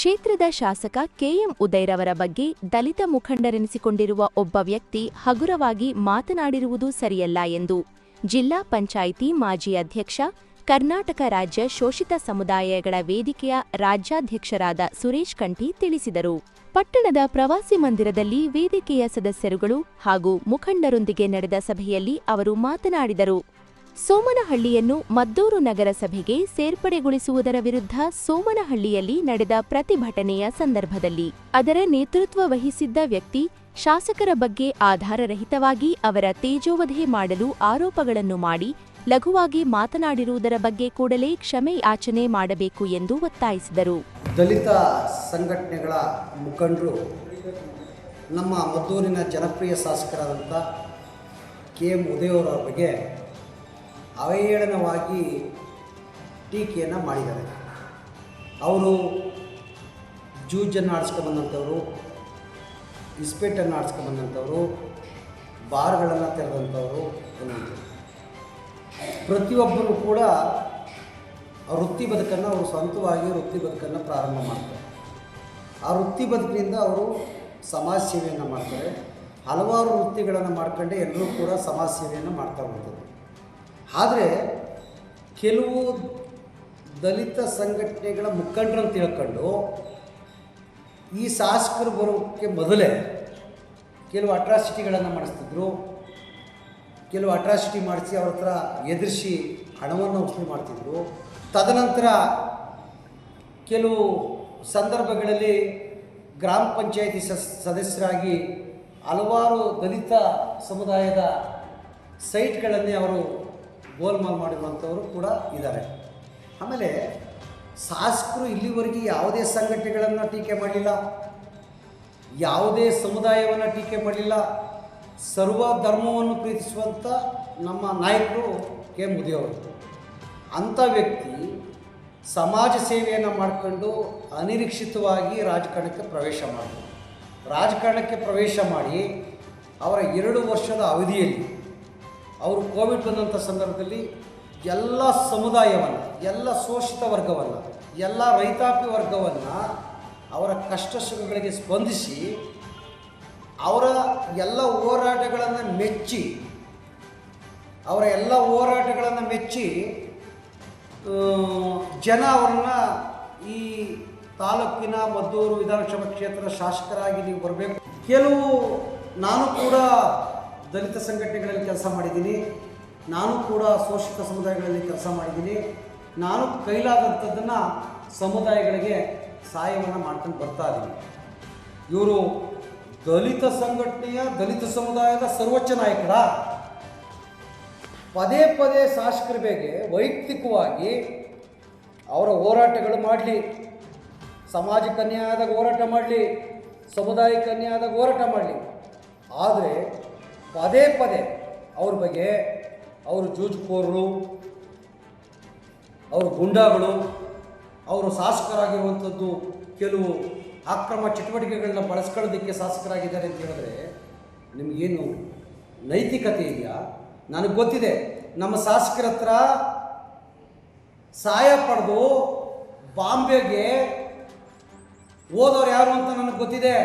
ಕ್ಷೇತ್ರದ ಶಾಸಕ ಕೆಎಂ ಉದಯ್ರವರ ಬಗ್ಗೆ ದಲಿತ ಮುಖಂಡರೆನಿಸಿಕೊಂಡಿರುವ ಒಬ್ಬ ವ್ಯಕ್ತಿ ಹಗುರವಾಗಿ ಮಾತನಾಡಿರುವುದು ಸರಿಯಲ್ಲ ಎಂದು ಜಿಲ್ಲಾ ಪಂಚಾಯಿತಿ ಮಾಜಿ ಅಧ್ಯಕ್ಷ, ಕರ್ನಾಟಕ ರಾಜ್ಯ ಶೋಷಿತ ಸಮುದಾಯಗಳ ವೇದಿಕೆಯ ರಾಜ್ಯಾಧ್ಯಕ್ಷರಾದ ಸುರೇಶ್ ಕಂಠಿ ತಿಳಿಸಿದರು. ಪಟ್ಟಣದ ಪ್ರವಾಸಿ ಮಂದಿರದಲ್ಲಿ ವೇದಿಕೆಯ ಸದಸ್ಯರುಗಳು ಹಾಗೂ ಮುಖಂಡರೊಂದಿಗೆ ನಡೆದ ಸಭೆಯಲ್ಲಿ ಅವರು ಮಾತನಾಡಿದರು. ಸೋಮನಹಳ್ಳಿಯನ್ನು ಮದ್ದೂರು ನಗರಸಭೆಗೆ ಸೇರ್ಪಡೆಗೊಳಿಸುವುದರ ವಿರುದ್ಧ ಸೋಮನಹಳ್ಳಿಯಲ್ಲಿ ನಡೆದ ಪ್ರತಿಭಟನೆಯ ಸಂದರ್ಭದಲ್ಲಿ ಅದರ ನೇತೃತ್ವ ವಹಿಸಿದ್ದ ವ್ಯಕ್ತಿ ಶಾಸಕರ ಬಗ್ಗೆ ಆಧಾರರಹಿತವಾಗಿ ಅವರ ತೇಜೋವಧೆ ಮಾಡಲು ಆರೋಪಗಳನ್ನು ಮಾಡಿ ಲಘುವಾಗಿ ಮಾತನಾಡಿರುವುದರ ಬಗ್ಗೆ ಕೂಡಲೇ ಕ್ಷಮೆ ಯಾಚನೆ ಮಾಡಬೇಕು ಎಂದು ಒತ್ತಾಯಿಸಿದರು. ದಲಿತ ಸಂಘಟನೆಗಳ ಮುಖಂಡರು ನಮ್ಮ ಮದ್ದೂರಿನ ಜನಪ್ರಿಯ ಶಾಸಕರಾದಂಥ ಕೆ ಎಂ ಉದಯವರ ಬಗ್ಗೆ ಅವಹೇಳನವಾಗಿ ಟೀಕೆಯನ್ನು ಮಾಡಿದ್ದಾರೆ. ಅವರು ಜೂಜನ್ನು ಆಡಿಸ್ಕೊಂಬಂದಂಥವ್ರು ಇಸ್ಪೇಟನ್ನು ಆಡಿಸ್ಕೊಂಬಂದಂಥವ್ರು ಬಾರ್ಗಳನ್ನು ತೆರೆದಂಥವ್ರು ಪ್ರತಿಯೊಬ್ಬರು ಕೂಡ ವೃತ್ತಿ ಬದುಕನ್ನು ಅವರು ಸ್ವಂತವಾಗಿ ವೃತ್ತಿ ಬದುಕನ್ನು ಪ್ರಾರಂಭ ಮಾಡ್ತಾರೆ. ಆ ವೃತ್ತಿ ಬದುಕಿನಿಂದ ಅವರು ಸಮಾಜ ಸೇವೆಯನ್ನು ಮಾಡ್ತಾರೆ. ಹಲವಾರು ವೃತ್ತಿಗಳನ್ನು ಮಾಡ್ಕೊಂಡೆ ಎಲ್ಲರೂ ಕೂಡ ಸಮಾಜ ಸೇವೆಯನ್ನು ಮಾಡ್ತಾ ಹೋಗ್ತಾರೆ. ಆದರೆ ಕೆಲವು ದಲಿತ ಸಂಘಟನೆಗಳ ಮುಖಂಡರನ್ನು ತಿಳ್ಕೊಂಡು ಈ ಶಾಸಕರು ಬರೋಕ್ಕೆ ಮೊದಲೇ ಕೆಲವು ಅಟ್ರಾಸಿಟಿಗಳನ್ನು ಮಾಡಿಸ್ತಿದ್ರು. ಕೆಲವು ಅಟ್ರಾಸಿಟಿ ಮಾಡಿಸಿ ಅವ್ರ ಹತ್ರ ಎದುರಿಸಿ ಹಣವನ್ನು ವಸೂಲಿ ಮಾಡ್ತಿದ್ರು. ತದನಂತರ ಕೆಲವು ಸಂದರ್ಭಗಳಲ್ಲಿ ಗ್ರಾಮ ಪಂಚಾಯಿತಿ ಸದಸ್ಯರಾಗಿ ಹಲವಾರು ದಲಿತ ಸಮುದಾಯದ ಸೈಟ್ಗಳನ್ನೇ ಅವರು ಗೋಲ್ಮಾಲ್ ಮಾಡಿರುವಂಥವರು ಕೂಡ ಇದ್ದಾರೆ. ಆಮೇಲೆ ಶಾಸಕರು ಇಲ್ಲಿವರೆಗೆ ಯಾವುದೇ ಸಂಘಟನೆಗಳನ್ನು ಟೀಕೆ ಮಾಡಲಿಲ್ಲ, ಯಾವುದೇ ಸಮುದಾಯವನ್ನು ಟೀಕೆ ಮಾಡಿಲ್ಲ ಸರ್ವ ಧರ್ಮವನ್ನು ಪ್ರೀತಿಸುವಂಥ ನಮ್ಮ ನಾಯಕರು ಕೆ. ಮುದಿಯವರು ಅಂಥ ವ್ಯಕ್ತಿ ಸಮಾಜ ಸೇವೆಯನ್ನು ಮಾಡಿಕೊಂಡು ಅನಿರೀಕ್ಷಿತವಾಗಿ ರಾಜಕಾರಣಕ್ಕೆ ಪ್ರವೇಶ ಮಾಡಿದರು. ರಾಜಕಾರಣಕ್ಕೆ ಪ್ರವೇಶ ಮಾಡಿ ಅವರ ಎರಡು ವರ್ಷದ ಅವಧಿಯಲ್ಲಿ ಅವರು ಕೋವಿಡ್ ಬಂದಂಥ ಸಂದರ್ಭದಲ್ಲಿ ಎಲ್ಲ ಸಮುದಾಯವನ್ನು, ಎಲ್ಲ ಶೋಷಿತ ವರ್ಗವನ್ನು, ಎಲ್ಲ ರೈತಾಪಿ ವರ್ಗವನ್ನು ಅವರ ಕಷ್ಟ ಸುಖಗಳಿಗೆ ಸ್ಪಂದಿಸಿ ಅವರ ಎಲ್ಲ ಹೋರಾಟಗಳನ್ನು ಮೆಚ್ಚಿ, ಅವರ ಎಲ್ಲ ಹೋರಾಟಗಳನ್ನು ಮೆಚ್ಚಿ ಜನ ಅವರನ್ನು ಈ ತಾಲೂಕಿನ ಮದ್ದೂರು ವಿಧಾನಸಭಾ ಕ್ಷೇತ್ರದ ಶಾಸಕರಾಗಿ ನೀವು ಬರಬೇಕು. ಕೆಲವು, ನಾನು ಕೂಡ ದಲಿತ ಸಂಘಟನೆಗಳಲ್ಲಿ ಕೆಲಸ ಮಾಡಿದ್ದೀನಿ. ನಾನು ಕೂಡ ಶೋಷಿತ ಸಮುದಾಯಗಳಲ್ಲಿ ಕೆಲಸ ಮಾಡಿದ್ದೀನಿ. ನಾನು ಕೈಲಾದಂಥದ್ದನ್ನು ಸಮುದಾಯಗಳಿಗೆ ಸಹಾಯವನ್ನು ಮಾಡ್ಕೊಂಡು ಬರ್ತಾ ಇದ್ದೀನಿ ಇವರು ದಲಿತ ಸಂಘಟನೆಯ ದಲಿತ ಸಮುದಾಯದ ಸರ್ವೋಚ್ಚ ನಾಯಕರ ಪದೇ ಪದೇ ಶಾಸಕರ ಬಗ್ಗೆ ವೈಯಕ್ತಿಕವಾಗಿ ಅವರ ಹೋರಾಟಗಳು ಮಾಡಲಿ. ಸಮಾಜಕ್ಕೆ ಅನ್ಯಾಯದಾಗ ಹೋರಾಟ ಮಾಡಲಿ. ಸಮುದಾಯಕ್ಕೆ ಅನ್ಯಾಯದಾಗ ಹೋರಾಟ ಮಾಡಲಿ. ಆದರೆ ಪದೇ ಪದೇ ಅವ್ರ ಬಗ್ಗೆ ಅವರು ಜೂಜುಕೋರರು, ಅವರು ಗುಂಡಾಗಳು, ಅವರು ಶಾಸಕರಾಗಿರುವಂಥದ್ದು ಕೆಲವು ಅಕ್ರಮ ಚಟುವಟಿಕೆಗಳನ್ನ ಬಳಸ್ಕೊಳ್ಳೋದಕ್ಕೆ ಶಾಸಕರಾಗಿದ್ದಾರೆ ಅಂತ ಹೇಳಿದ್ರೆ ನಿಮಗೇನು ನೈತಿಕತೆ ಇದೆಯಾ? ನನಗೆ ಗೊತ್ತಿದೆ. ನಮ್ಮ ಶಾಸಕರ ಹತ್ರ ಸಹಾಯ ಪಡೆದು ಬಾಂಬೆಗೆ ಓದೋರು ಯಾರು ಅಂತ ನನಗೆ ಗೊತ್ತಿದೆ.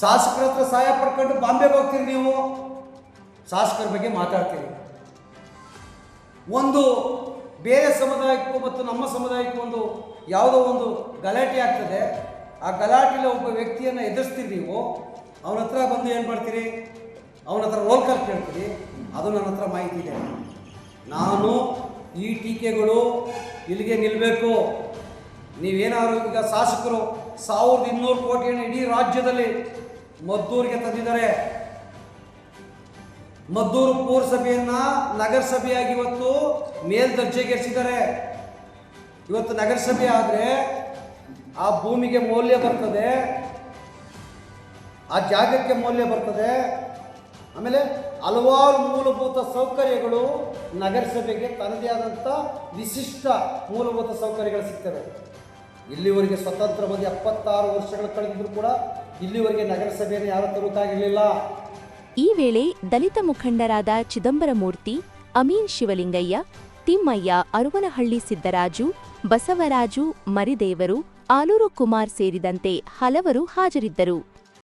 ಶಾಸಕರ ಹತ್ರ ಸಹಾಯ ಪಡ್ಕೊಂಡು ಬಾಂಬೆಗೆ ಹೋಗ್ತೀರಿ ನೀವು? ಶಾಸಕರ ಬಗ್ಗೆ ಮಾತಾಡ್ತೀರಿ. ಒಂದು ಬೇರೆ ಸಮುದಾಯಕ್ಕೂ ಮತ್ತು ನಮ್ಮ ಸಮುದಾಯಕ್ಕೂ ಒಂದು ಯಾವುದೋ ಒಂದು ಗಲಾಟೆ ಆಗ್ತದೆ. ಆ ಗಲಾಟೆಯಲ್ಲಿ ಒಬ್ಬ ವ್ಯಕ್ತಿಯನ್ನು ಎದುರಿಸ್ತೀರಿ ನೀವು. ಅವನ ಹತ್ರ ಬಂದು ಏನು ಮಾಡ್ತೀರಿ? ಅವನ ಹತ್ರ ರೋಲ್ ಕಾಲ್ ಕೇಳ್ತೀರಿ. ಅದು ನನ್ನ ಹತ್ರ ಮಾಹಿತಿ ಇದೆ. ನಾನು ಈ ಟೀಕೆಗಳು ಇಲ್ಲಿಗೆ ನಿಲ್ಲಬೇಕು ನೀವೇನಾದ್ರು ಈಗ ಶಾಸಕರು ಸಾವಿರದ ಇನ್ನೂರು ಕೋಟಿಯನ್ನು ಇಡೀ ರಾಜ್ಯದಲ್ಲಿ ಮದ್ದೂರಿಗೆ ತಂದಿದ್ದಾರೆ. ಮದ್ದೂರು ಪೌರಸಭೆಯನ್ನ ನಗರಸಭೆಯಾಗಿ ಇವತ್ತು ಮೇಲ್ದರ್ಜೆಗೇರಿಸಿದ್ದಾರೆ ಇವತ್ತು ನಗರಸಭೆ ಆದರೆ ಆ ಭೂಮಿಗೆ ಮೌಲ್ಯ ಬರ್ತದೆ. ಆ ಜಾಗಕ್ಕೆ ಮೌಲ್ಯ ಬರ್ತದೆ. ಆಮೇಲೆ ಹಲವಾರು ಮೂಲಭೂತ ಸೌಕರ್ಯಗಳು ನಗರಸಭೆಗೆ ತನ್ನದೇ ಆದಂಥ ವಿಶಿಷ್ಟ ಮೂಲಭೂತ ಸೌಕರ್ಯಗಳು ಸಿಗ್ತವೆ. ಇಲ್ಲಿವರೆಗೆ ಸ್ವತಂತ್ರ ಬಂದು ಎಪ್ಪತ್ತಾರು ವರ್ಷಗಳು ಕಳೆದಿದ್ರು ಕೂಡ ಇಲ್ಲಿವರೆಗೆ ನಗರಸಭೆಯನ್ನು ಯಾರು ತರುತ್ತಾಗಿರಲಿಲ್ಲ ಈ ವೇಳೆ ದಲಿತ ಮುಖಂಡರಾದ ಚಿದಂಬರಮೂರ್ತಿ, ಅಮೀನ್ ಶಿವಲಿಂಗಯ್ಯ, ತಿಮ್ಮಯ್ಯ ಅರುವನಹಳ್ಳಿ ಸಿದ್ದರಾಜು, ಬಸವರಾಜು ಮರಿದೇವರು, ಆಲೂರು ಕುಮಾರ್ ಸೇರಿದಂತೆ ಹಲವರು ಹಾಜರಿದ್ದರು.